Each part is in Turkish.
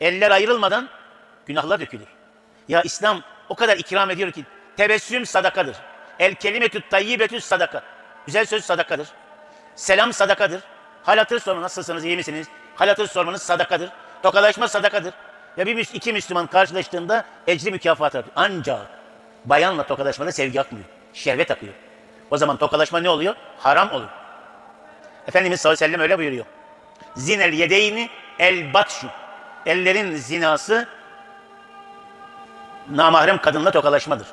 Eller ayrılmadan günahlar dökülür. Ya İslam o kadar ikram ediyor ki tebessüm sadakadır. El kelimetü tayyibetü sadaka. Güzel söz sadakadır. Selam sadakadır. Hal hatır sorma nasılsınız iyi misiniz? Hal hatır sormanız sadakadır. Tokalaşma sadakadır. Ya bir iki Müslüman karşılaştığında ecri mükafat atıyor. Ancak bayanla tokalaşmada sevgi akmıyor. Şehvet akıyor. O zaman tokalaşma ne oluyor? Haram oluyor. Efendimiz sallallahu aleyhi ve sellem öyle buyuruyor. Zinel yedeyni el batşu. Ellerin zinası namahrem kadınla tokalaşmadır.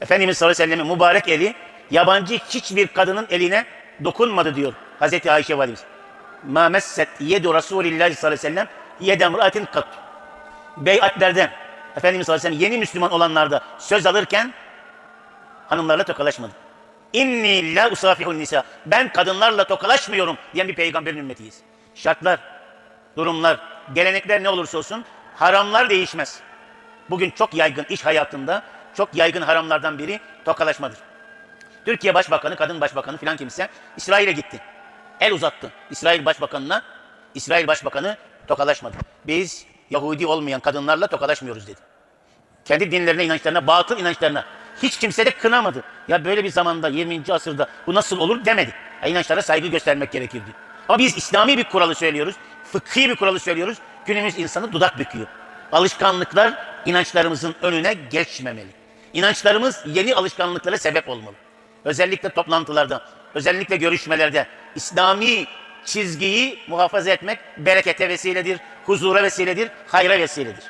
Efendimiz sallallahu aleyhi ve sellem'in mübarek eli yabancı hiçbir kadının eline dokunmadı diyor Hazreti Ayşe validemiz. Ma messet yedu Resulillahi sallallahu aleyhi ve sellem yedemratin kat. Beyatlerden Efendimiz sallallahu aleyhi ve sellem yeni Müslüman olanlarda söz alırken hanımlarla tokalaşmadı. İnni la usafihun nisa. Ben kadınlarla tokalaşmıyorum diyen bir peygamberin ümmetiyiz. Şartlar, durumlar, gelenekler ne olursa olsun haramlar değişmez. Bugün çok yaygın iş hayatında çok yaygın haramlardan biri tokalaşmadır. Türkiye Başbakanı, kadın başbakanı filan kimse İsrail'e gitti. El uzattı İsrail Başbakanı'na. İsrail Başbakanı tokalaşmadı. Biz Yahudi olmayan kadınlarla tokalaşmıyoruz dedi. Kendi dinlerine, inançlarına, batıl inançlarına. Hiç kimse de kınamadı. Ya böyle bir zamanda 20. asırda bu nasıl olur demedi. Ya inançlara saygı göstermek gerekirdi. Ama biz İslami bir kuralı söylüyoruz. Fıkhi bir kuralı söylüyoruz. Günümüz insanı dudak büküyor. Alışkanlıklar inançlarımızın önüne geçmemeli. İnançlarımız yeni alışkanlıklara sebep olmalı. Özellikle toplantılarda, özellikle görüşmelerde İslami çizgiyi muhafaza etmek berekete vesiledir, huzura vesiledir, hayra vesiledir.